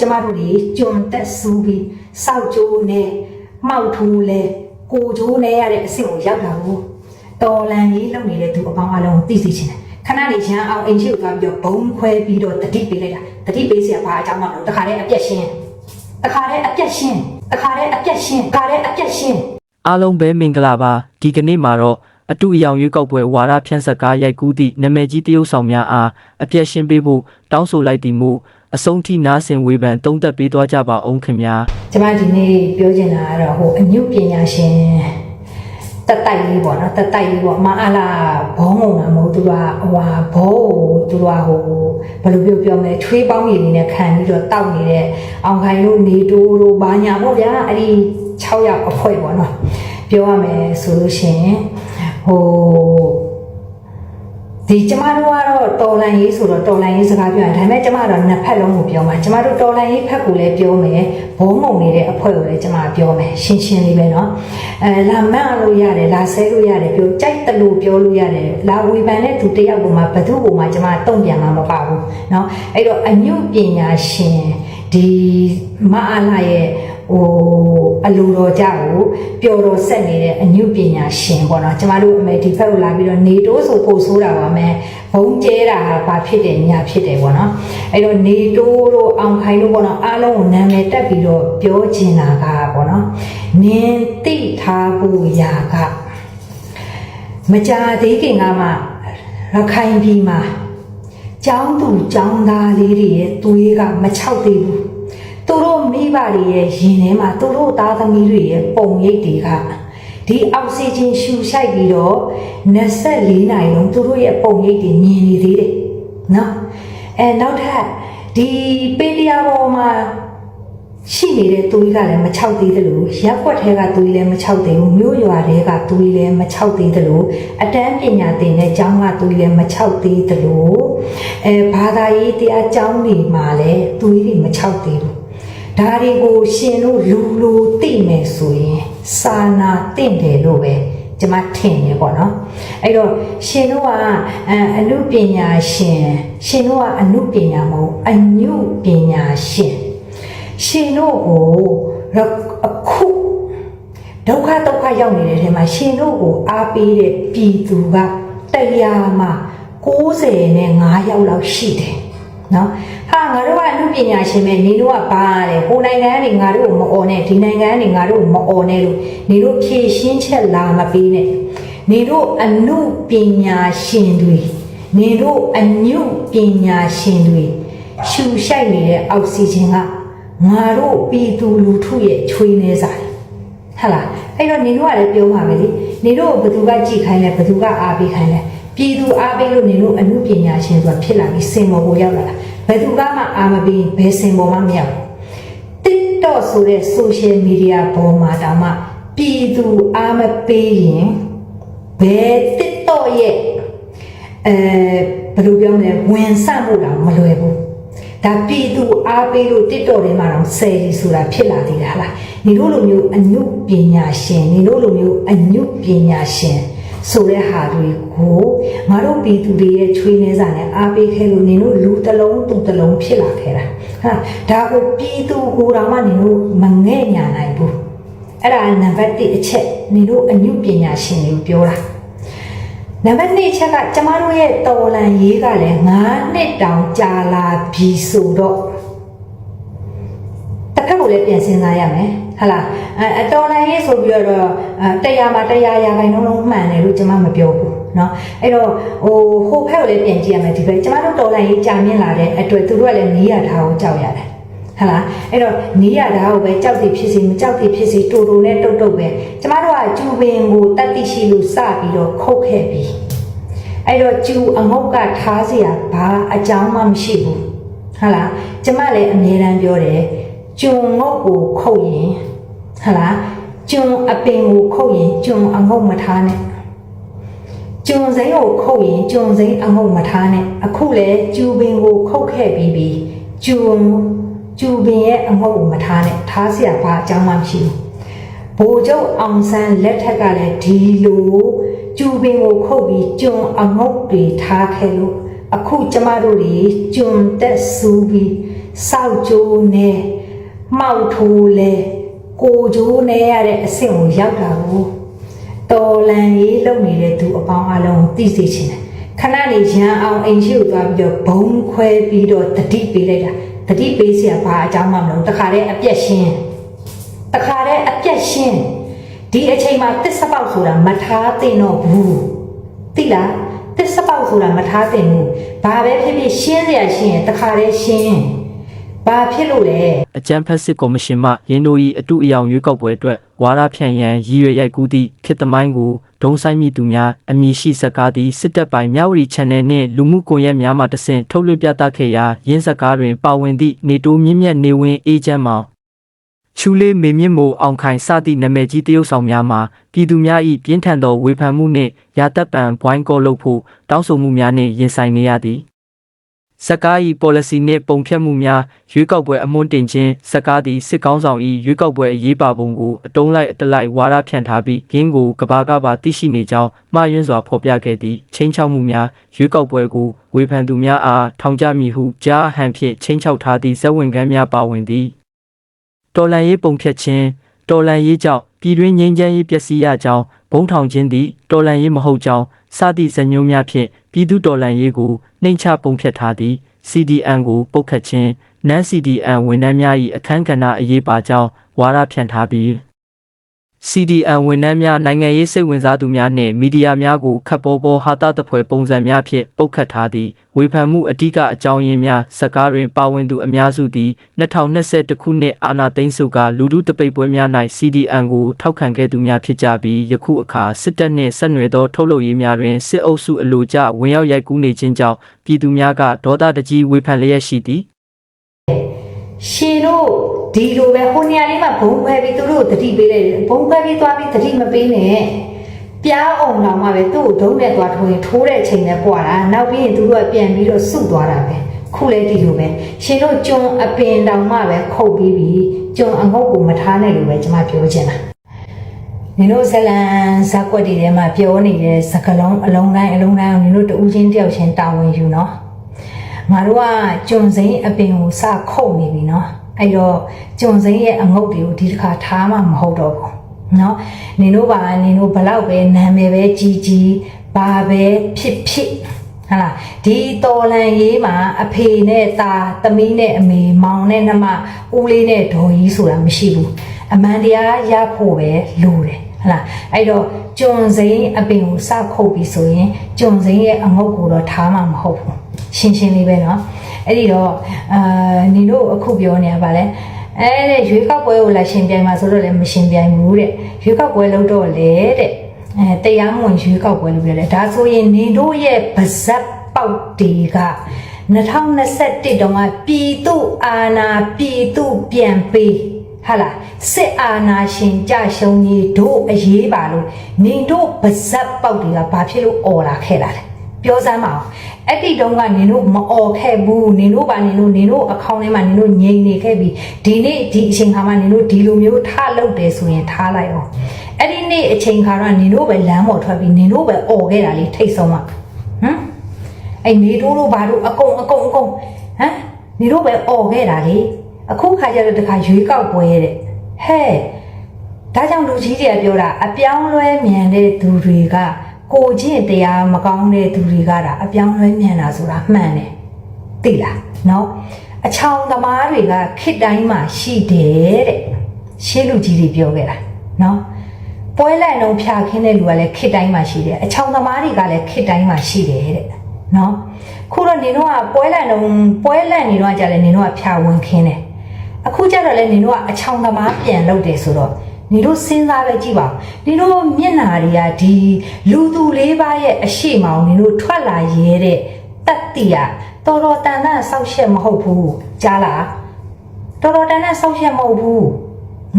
ကျမတို့တွေကျွံတက်ဆူပြီးစောက်ကျိုးနဲ့မှောက်ထူးလဲကိုကျိုးနဲ့ရတဲ့အဆင့်ကိုရောက်လာဘူးတော်လန်ကြီးလုပ်နေတဲ့သူအပေါင်းအလုံးကိုသိသိချင်တယ်ခဏနေရန်အောင်အင်ချီကိုသွားပြီးတော့ဘုံခွဲပြီးတော့တတိပေးလိုက်တာတတိပေးเสียဘာအကြောင်းမှမလို့တခါတည်းအပြက်ရှင်းတခါတည်းအပြက်ရှင်းတခါတည်းအပြက်ရှင်းတခါတည်းအပြက်ရှင်း အားလုံးပဲမင်္ဂလာပါဒီကနေ့မှာတော့အတူအယောင်ရွေးကောက်ပွဲဝါရဖြန့်စက်ကားရိုက်ကူးသည့်နာမည်ကြီးတရုတ်ဆောင်များအားအပြည့်ရှင်းပေးဖို့တောင်းဆိုလိုက်သည်မူ အဆုံးထိနားဆင်ဝေဖန်သုံးသပ်ပေးသွားကြပါအောင်ခင်ဗျာကျမဒီနေ့ပြောချင်တာကတော့ဟိုအညုပညာရှင်တက်တိုက်လေးပေါ့နော်တက်တိုက်လေးပေါ့မအားလာဘောငုံတာမဟုတ်သူကဟိုဟာဘောကိုသူကဟိုဘယ်လိုပြောပြောမလဲချွေးပေါင်းရည်လေးနဲ့ခံပြီးတော့တောက်နေတဲ့အောင်ခိုင်တို့နေတိုးတို့ဘာညာပေါ့ဗျာအဲ့ဒီ6ရောက်အဖွဲပေါ့နော်ပြောရမယ်ဆိုလို့ရှိရင်ဟို ဒီကျမတို့ကတော့တော်လန်ရေးဆိုတော့တော်လန်ရေးစကားပြောရင်ဒါပေမဲ့ကျမကတော့နှစ်ဖက်လုံးကိုပြောမှာကျမတို့တော်လန်ရေးဖက်ကိုလည်းပြောမယ်ဘုံမုံနေတဲ့အဖွဲကိုလည်းကျမပြောမယ်ရှင်းရှင်းလေးပဲเนาะအဲလာမန့်လို့ရတယ်လာဆဲလို့ရတယ်ပြောကြိုက်တလို့ပြောလို့ရတယ်လာဝေဖန်တဲ့သူတယောက်ကမှဘသူ့ကိုမှကျမတုံ့ပြန်မှာမပါဘူးเนาะအဲ့တော့အညုပညာရှင်ဒီမအားလာရဲ့ ဟိုအလိုတော်ကြကိုပျော်တော်ဆက်နေတဲ့အညုပညာရှင်ပေါ့နော်ကျမတို့အမေဒီဖက်ကိုလာပြီးတော့နေတိုးဆိုပို့ဆိုးတာပါမယ်ဘုံကျဲတာဟာဘာဖြစ်တယ်ညာဖြစ်တယ်ပေါ့နော်အဲ့တော့နေတိုးတို့အောင်ခိုင်တို့ပေါ့နော်အားလုံးကိုနာမည်တက်ပြီးတော့ပြောချင်တာကပေါ့နော်နင်းတိထားဖို့ရာကမကြာသေးခင်ကမှရခိုင်ပြည်မှာကျောင်းသူကျောင်းသားလေးတွေရဲ့သွေးကမချောက်သေးဘူး သူတို့မိဘတွေရဲ့ရင်ထဲမှာသူတို့သားသမီးတွေရဲ့ပုံရိပ်တွေကဒီအောက်ဆီဂျင်ရှူရှိုက်ပြီးတော့24နိုင်လုံးသူတို့ရဲ့ပုံရိပ်တွေမြင်နေသေးတယ်နော်အဲနောက်ထပ်ဒီပေးလျာပေါ်မှာရှိနေတဲ့သူကြီးကလည်းမချောက်သေးသလိုရက်ွက်ထဲကသူကြီးလည်းမချောက်သေးဘူးမြို့ရွာတွေကသူကြီးလည်းမချောက်သေးသလိုအတန်းပညာသင်တဲ့ကျောင်းကသူကြီးလည်းမချောက်သေးသလိုအဲဘာသာရေးတရားကျောင်းတွေမှာလည်းသူကြီးတွေမချောက်သေးဘူး ဒါတွေကိုရှင်တို့လူလူသိမယ်ဆိုရင်စာနာတင့်တယ်လို့ပဲကျွန်မထင်တယ်ပေါ့နော်အဲ့တော့ရှင်တို့ကအအနုပညာရှင်ရှင်တို့ကအနုပညာမဟုတ်အညုပညာရှင်ရှင်တို့ကိုရအခုဒုက္ခဒုက္ခရောက်နေတဲ့ထဲမှာရှင်တို့ကိုအားပေးတဲ့ပြည်သူကတရားမှာ90နဲ့5ယောက်လောက်ရှိတယ် နော်ဟာငါတို့ကအမှုပညာရှင်ပဲနေတို့ကဘာလဲဟိုနိုင်ငံကနေငါတို့ကိုမအော်နဲ့ဒီနိုင်ငံကနေငါတို့ကိုမအော်နဲ့လို့နေတို့ဖြည့်ရှင်းချက်လာမပေးနဲ့နေတို့အမှုပညာရှင်တွေနေတို့အညုပညာရှင်တွေရှူရှိုက်နေတဲ့အောက်ဆီဂျင်ကငါတို့ပြည်သူလူထုရဲ့ချွေးနေစားတယ်ဟဟလားအဲ့တော့နေတို့ကလည်းပြောပါမယ်လေနေတို့ကိုဘယ်သူကကြည့်ခိုင်းလဲဘယ်သူကအားပေးခိုင်းလဲ ပြည်သူအားပေးလို့နေတို့အမှုပညာရှင်ဆိုတာဖြစ်လာပြီးစင်ပေါ်ကိုရောက်လာတာဘယ်သူကမှအားမပေးဘယ်စင်ပေါ်မှမရောက်ဘူး TikTok ဆိုတဲ့ social media ပေါ်မှာတောင်မှပြည်သူအားမပေးရင်ဘယ် TikTok ရဲ့အဲဘယ်လိုပြောမလဲဝင်ဆန့်ဖို့တောင်မလွယ်ဘူးဒါပြည်သူအားပေးလို့တစ်တော်ထဲမှာတော့ဆယ်ရီဆိုတာဖြစ်လာသေးတာဟလားညီတို့လိုမျိုးအညုပညာရှင်ညီတို့လိုမျိုးအညုပညာရှင် ဆိုတဲ့ဟာတွေကိုငါတို့ပြည်သူတွေရဲ့ချွေးနှဲစာနဲ့အားပေးခဲ့လို့ညီတို့လူတစ်လုံးသူတစ်လုံးဖြစ်လာခဲ့တာဟာဒါကိုပြည်သူကိုယ်တော်မှညီတို့မငဲ့ညာနိုင်ဘူးအဲ့ဒါနံပါတ်1အချက်ညီတို့အညုပညာရှင်တွေကိုပြောတာနံပါတ်2ချက်ကကျမတို့ရဲ့တော်လန်ရေးကလည်း9နှစ်တောင်ကြာလာပြီဆိုတော့တစ်ခါကိုလည်းပြန်စဉ်းစားရမယ် ဟလာအဲအတော်လန်ရေးဆိုပြီးတော့အဲတရားမှာတရားရာခိုင်နှုန်းလုံးမှန်တယ်လို့ကျမမပြောဘူးเนาะအဲ့တော့ဟိုဟိုဖက်ကိုလည်းပြန်ကြည့်ရမယ်ဒီဘက်ကျမတို့တော်လန်ရေးကြာမြင့်လာတဲ့အတွက်သူတို့ကလည်းနေရထားကိုကြောက်ရတယ် ဟလာအဲ့တော့နေရတာကိုပဲကြောက်တယ်ဖြစ်စီမကြောက်တယ်ဖြစ်စီတူတူနဲ့တုတ်တုတ်ပဲကျမတို့ကကျူပင်ကိုတတ်သိရှိလို့စပြီးတော့ခုတ်ခဲ့ပြီအဲ့တော့ကျူအငုတ်ကထားเสียဘာအကြောင်းမှမရှိဘူးဟလာကျမလည်းအမြဲတမ်းပြောတယ်ကျုံငုတ်ကိုခုတ်ရင် ဟလာကျုံအပင်ကိုခုတ်ရင်ကျုံအငုတ်မထားနဲ့ ကျုံစိမ်းကိုခုတ်ရင်ကျုံစိမ်းအငုတ်မထားနဲ့အခုလဲကျူပင်ကိုခုတ်ခဲ့ပြီးပြီကျုံကျူပင်ရဲ့အငုတ်ကိုမထားနဲ့ထားเสียဘာအကြောင်းမှမရှိဘူးဘိုလ်ချုပ်အောင်ဆန်းလက်ထက်ကလည်းဒီလိုကျူပင်ကိုခုတ်ပြီးကျုံအငုတ်တွေထားခဲ့လို့အခုကျမတို့တွေကျုံတက်ဆူပြီး စောက်ကျိုးနဲ့မှောက်ထိုးလဲ ကိုကျိုးနဲ့ရတဲ့အဆင့်ကိုရောက်တာကိုတော်လန်ရေးလုပ်နေတဲ့သူအပေါင်းအလုံးသိစေချင်တယ်ခဏနေရန်အောင်အိမ်ရှိကိုသွားပြီးတော့ဘုံခွဲပြီးတော့တတိပေးလိုက်တာတတိပေးစရာဘာအကြောင်းမှမလို့တခါတည်းအပြက်ရှင်းတခါတည်းအပြက်ရှင်းဒီအချိန်မှာတစ္ဆပေါက်ဆိုတာမထားသင့်တော့ဘူးသိလားတစ္ဆပေါက်ဆိုတာမထားသင့်ဘူးဘာပဲဖြစ်ဖြစ်ရှင်းစရာရှင်းရင်တခါတည်းရှင်း ဘာဖြစ်လို့လဲအကြံဖက်စစ်ကော်မရှင်မှရင်းတို့၏အတုအယောင်ရွေးကောက်ပွဲအတွက်ဝါရဖြန့်ရန်ရည်ရွယ်ရိုက်ကူးသည့်ခေတ်သမိုင်းကိုဒုံဆိုင်မိသူများအမည်ရှိစကားသည့်စစ်တပ်ပိုင်းမြဝတီ channel နှင့်လူမှုကွန်ရက်များမှတဆင့်ထုတ်လွှင့်ပြသခဲ့ရာရင်းစကားတွင်ပါဝင်သည့်နေတိုးမြင့်မြတ်နေဝင်အေဂျင့်မောင်ချူလေးမေမြင့်မိုအောင်ခိုင်စသည့်နာမည်ကြီးတရုတ်ဆောင်များမှာပြည်သူများ၏ပြင်းထန်သောဝေဖန်မှုနှင့်ရာတပ်ပံဘွိုင်းကောလုပ်ဖို့တောင်းဆိုမှုများနှင့်ရင်ဆိုင်နေရသည် စကား၏ပေါ်လစီနှင့်ပုံဖြတ်မှုများရွေးကောက်ပွဲအမွန်းတင်ခြင်းစကားသည်စစ်ကောင်းဆောင်၏ရွေးကောက်ပွဲအရေးပါပုံကိုအတုံးလိုက်အတလိုက်ဝါဒဖြန့်ထားပြီးဂင်းကိုကဘာကပါသိရှိနေကြောင်းမှားယွင်းစွာဖော်ပြခဲ့သည့်ချင်းချောက်မှုများရွေးကောက်ပွဲကိုဝေဖန်သူများအားထောင်ချမည်ဟုကြားအဟန်ဖြင့်ချင်းချောက်ထားသည့်ဇက်ဝင်ကမ်းများပါဝင်သည်တော်လန်ရေးပုံဖြတ်ခြင်းတော်လန်ရေးကြောင့်ပြည်တွင်းငြိမ်းချမ်းရေးပျက်စီးရကြောင်းဘုံထောင်ခြင်းသည်တော်လန်ရေးမဟုတ်ကြောင်းစသည့်ဇညုံများဖြင့် ပြည်သူတော်လန်ရေးကိုနှိမ်ချပုံဖြတ်ထားသည် CDN ကိုပုတ်ခတ်ခြင်း NAN CDN ဝန်ထမ်းများ၏အခမ်းကဏ္ဍအရေးပါကြောင်းဝါဒဖြန့်ထားပြီး CDN ဝန်ထမ်းများနိုင်ငံရေးစိတ်ဝင်စားသူများနှင့်မီဒီယာများကိုခပ်ပေါ်ပေါ်ဟာတာတပွဲပုံစံများဖြင့်ပုတ်ခတ်ထားသည့်ဝေဖန်မှုအဓိကအကြောင်းရင်းများစကားတွင်ပါဝင်သူအများစုသည်2021ခုနှစ်အာဏာသိမ်းစုကလူထုတပိတ်ပွဲများ၌ CDN ကိုထောက်ခံခဲ့သူများဖြစ်ကြပြီးယခုအခါစစ်တပ်နှင့်ဆက်နွယ်သောထုတ်လုပ်ရေးများတွင်စစ်အုပ်စုအလိုကျဝင်ရောက်ရိုက်ကူးနေခြင်းကြောင့်ပြည်သူများကဒေါသတကြီးဝေဖန်လျက်ရှိသည် ရှင်တို့ဒီလိုပဲဟိုနေရာလေးမှာဘုံခွဲပြီးသူတို့ကိုတတိပေးလိုက်တယ်ဘုံခွဲပြီးသွားပြီးတတိမပေးနဲ့ပြားအောင်တော့မှပဲသူ့ကိုဒုံးနဲ့သွားထိုးရင်ထိုးတဲ့အချိန်နဲ့ပွာတာနောက်ပြီးရင်သူတို့ကပြန်ပြီးတော့စုသွားတာပဲခုလဲဒီလိုပဲရှင်တို့ကျွန်းအပင်တောင်မှပဲခုတ်ပြီးပြီကျွန်းအငုတ်ကိုမထားနဲ့လို့ပဲကျွန်မပြောချင်တာနင်တို့ဇလန်ဇက်ကွက်တွေထဲမှာပြောနေတဲ့စကလုံးအလုံးတိုင်းအလုံးတိုင်းကိုနင်တို့တူးချင်းတယောက်ချင်းတာဝန်ယူနော် ငါတို့ကကြုံစိမ့်အပင်ကိုစခုတ်နေပြီနော်အဲ့တော့ကြုံစိမ့်ရဲ့အငုတ်တွေကိုဒီတစ်ခါထားမှမဟုတ်တော့ဘူးနော်နင်တို့ပါနင်တို့ဘလောက်ပဲနာမည်ပဲကြီးကြီးဘာပဲဖြစ်ဖြစ်ဟလာဒီတော်လန်ရေးမှာအဖေနဲ့တာသမီးနဲ့အမေမောင်နဲ့နှမဦးလေးနဲ့ဒေါ်ကြီးဆိုတာမရှိဘူးအမှန်တရားရဖို့ပဲလိုတယ် ဟလာအဲ့တော့ကျွံစိမ့်အပင်ကိုစခုတ်ပြီးဆိုရင်ကျွံစိမ့်ရဲ့အငုတ်ကိုတော့ထားမှမဟုတ်ဘူးရှင်းရှင်းလေးပဲเนาะအဲ့ဒီတော့အာနေတို့အခုပြောနေရပါလဲအဲ့တဲ့ရွေးကောက်ပွဲကိုလာရှင်ပြိုင်မှာဆိုတော့လည်းမရှင်ပြိုင်ဘူးတဲ့ရွေးကောက်ပွဲလုပ်တော့လေတဲ့အဲတရားမဝင်ရွေးကောက်ပွဲလုပ်ရတယ်ဒါဆိုရင်နေတို့ရဲ့ပါဇက်ပေါက်တီက2021တုန်းကပြည်သူအာဏာပြည်သူပြန်ပေး ဟာလားစစ်အာဏာရှင်ကြရှုံးကြီးတို့အရေးပါလို့နေတို့ပါဇက်ပေါက်တီကဘာဖြစ်လို့អော်လာခဲ့တာလဲပြောစမ်းပါအောင်အဲ့ဒီတုန်းကနင်တို့မអော်ခဲ့ဘူးနင်တို့ပါနင်တို့နင်တို့အကောင့်ထဲမှာနင်တို့ငြိမ်နေခဲ့ပြီဒီနေ့ဒီအချိန်ခါမှာနင်တို့ဒီလိုမျိုးထားလုပ်တယ်ဆိုရင်ထားလိုက်အောင်အဲ့ဒီနေ့အချိန်ခါတော့နင်တို့ပဲလမ်းပေါ်ထွက်ပြီးနင်တို့ပဲអော်ခဲ့တာလေထိတ်ဆုံးကဟမ် အဲ့နေတို့တို့ဘာတို့အကုန်အကုန်အကုန်ဟမ်နေတို့ပဲអော်ခဲ့တာလေ အခုခါကျတော့တခါရွေးကောက်ပွဲတဲ့ဟဲ့ဒါကြောင့်လူကြီးတွေကပြောတာအပြောင်းလဲမြန်တဲ့သူတွေကကိုချင်းတရားမကောင်းတဲ့သူတွေကဒါအပြောင်းလဲမြန်တာဆိုတာမှန်တယ်သိလားနော်အချောင်သမားတွေကခစ်တိုင်းမှာရှိတယ်တဲ့ရှင်းလူကြီးတွေပြောခဲ့တာနော်ပွဲလန့်လုံးဖြာခင်းတဲ့လူကလည်းခစ်တိုင်းမှာရှိတယ်အချောင်သမားတွေကလည်းခစ်တိုင်းမှာရှိတယ်တဲ့နော်ခုတော့နေတော့ကပွဲလန့်လုံးပွဲလန့်နေတော့ကြလည်းနေတော့ကဖြာဝင်ခင်းတယ် အခုကျတော့လည်းနေတော့ကအချောင်သမားပြန်လုပ်တယ်ဆိုတော့နေတို့စဉ်းစားပဲကြည့်ပါဦးနေတို့မျက်နာတွေကဒီလူသူလေးပါးရဲ့အရှိမောင်နေတို့ထွက်လာရဲတဲ့တက်တီကတော်တော်တန်တန်ဆောက်ရှက်မဟုတ်ဘူးကြားလားတော်တော်တန်တန်ဆောက်ရက်မဟုတ်ဘူး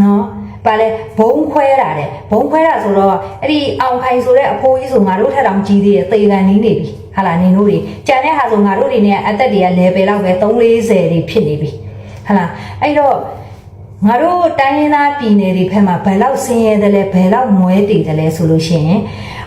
နော်။ဘာလဲဘုံခွဲတာတဲ့ဘုံခွဲတာဆိုတော့အဲ့ဒီအောင်ခိုင်ဆိုတဲ့အဖိုးကြီးဆိုငါတို့ထက်တောင်ကြီးသေးတယ်သေကန်နီးနေပြီ။ဟာလာနင်တို့တွေကြံတဲ့ဟာဆိုငါတို့တွေနဲ့အသက်တွေက level လောက်ပဲ340တွေဖြစ်နေပြီ။ ဟာလာအဲ့တော့ငါတို့တိုင်းရင်းသားပြည်နယ်တွေဖက်မှာဘယ်လောက်ဆင်းရဲတယ်လဲဘယ်လောက်မွဲတည်တယ်လဲဆိုလို့ရှိရင်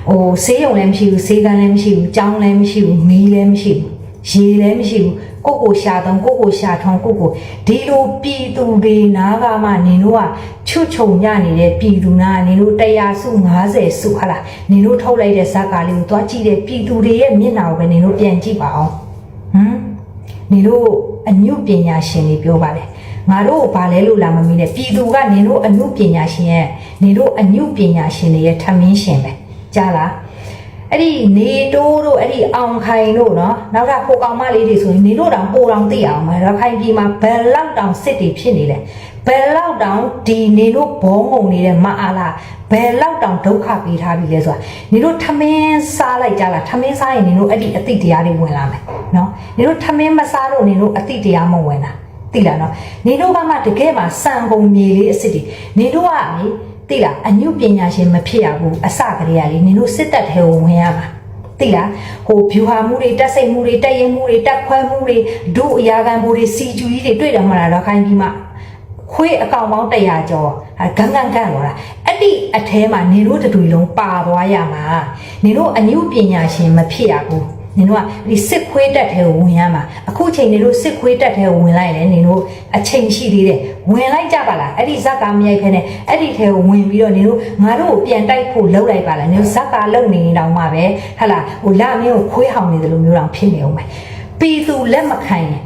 ဟိုဆေးရုံလည်းမရှိဘူးဆေးကန်းလည်းမရှိဘူးကျောင်းလည်းမရှိဘူးမီးလည်းမရှိဘူးရေလည်းမရှိဘူးကိုကိုရှာတော့ကိုကိုရှာထုံးကိုကိုဒီလိုပြည်သူတွေနားကမှနင်တို့ကချွတ်ချုံညနေတဲ့ပြည်သူနာနင်တို့100စု90စုဟာလားနင်တို့ထုတ်လိုက်တဲ့ဇာတ်ကားလေးကိုသွားကြည့်တဲ့ပြည်သူတွေရဲ့မျက်နှာကိုပဲနင်တို့ပြန်ကြည့်ပါအောင်ဟမ်နင်တို့ အမှုပညာရှင်တွေပြောပါတယ်ငါတို့ဘာလဲလို့လာမမီးနဲ့ပြည်သူကနင်တို့အမှုပညာရှင်ရဲ့နင်တို့အမှုပညာရှင်တွေရဲ့ထမင်းရှင်ပဲကြားလားအဲ့ဒီနေတိုးတို့အဲ့ဒီအောင်ခိုင်တို့နော်နောက်ထပ်ကိုကောင်မလေးတွေဆိုရင်နေတို့တောင်ပိုတောင်သိအောင်မယ်ရခိုင်ပြည်မှာဘယ်လောက်တောင်စစ်တွေဖြစ်နေလဲ ဘယ်လောက်တောင်ဒီနေလို့ဘောငုံနေတဲ့မအားလားဘယ်လောက်တောင်ဒုက္ခပေးထားပြီလဲဆိုတာနေလို့ထမင်းစားလိုက်ကြလားထမင်းစားရင်နေလို့အဲ့ဒီအတိတ်တရားတွေဝင်လာမယ်နော်နေလို့ထမင်းမစားလို့နေလို့အတိတ်တရားမဝင်တာသိလားနော်နေတို့ဘာမှတကယ်မှစံကုန်မြေလေးအစ်စ်တွေနေတို့ကလေသိလားအညုပညာရှင်မဖြစ်ရဘူးအစကတည်းကလေနေတို့စစ်တပ်ထဲကိုဝင်ရမှာသိလားဟိုဖြူဟာမှုတွေတက်စိတ်မှုတွေတက်ရင်မှုတွေတက်ခွဲမှုတွေဒုအရာခံမှုတွေစီကျူကြီးတွေတွေ့တယ်မလားတော့ခိုင်းပြီးမှ ခွေးအကောင်ပေါင်း100ကျော်အဲဂန်းဂန်းဂန်းတော့လားအဲ့ဒီအထဲမှာနင်တို့တတွေလုံးပါသွားရမှာနင်တို့အညုပညာရှင်မဖြစ်ရဘူးနင်တို့ကဒီစစ်ခွေးတက်ထဲကိုဝင်ရမှာအခုချိန်နင်တို့စစ်ခွေးတက်ထဲကိုဝင်လိုက်လေနင်တို့အချိန်ရှိသေးတယ်ဝင်လိုက်ကြပါလားအဲ့ဒီဇက်ကမရိုက်ဖ ೇನೆ အဲ့ဒီထဲကိုဝင်ပြီးတော့နင်တို့ငါတို့ကိုပြန်တိုက်ဖို့လှုပ်လိုက်ပါလားနင်တို့ဇက်ကလုံနေနေတောင်မှပဲဟဟလာဟိုလာမင်းကိုခွေးဟောင်နေတယ်လို့မျိုးတောင်ဖြစ်နေအောင်မယ်ပြည်သူလက်မခံရင်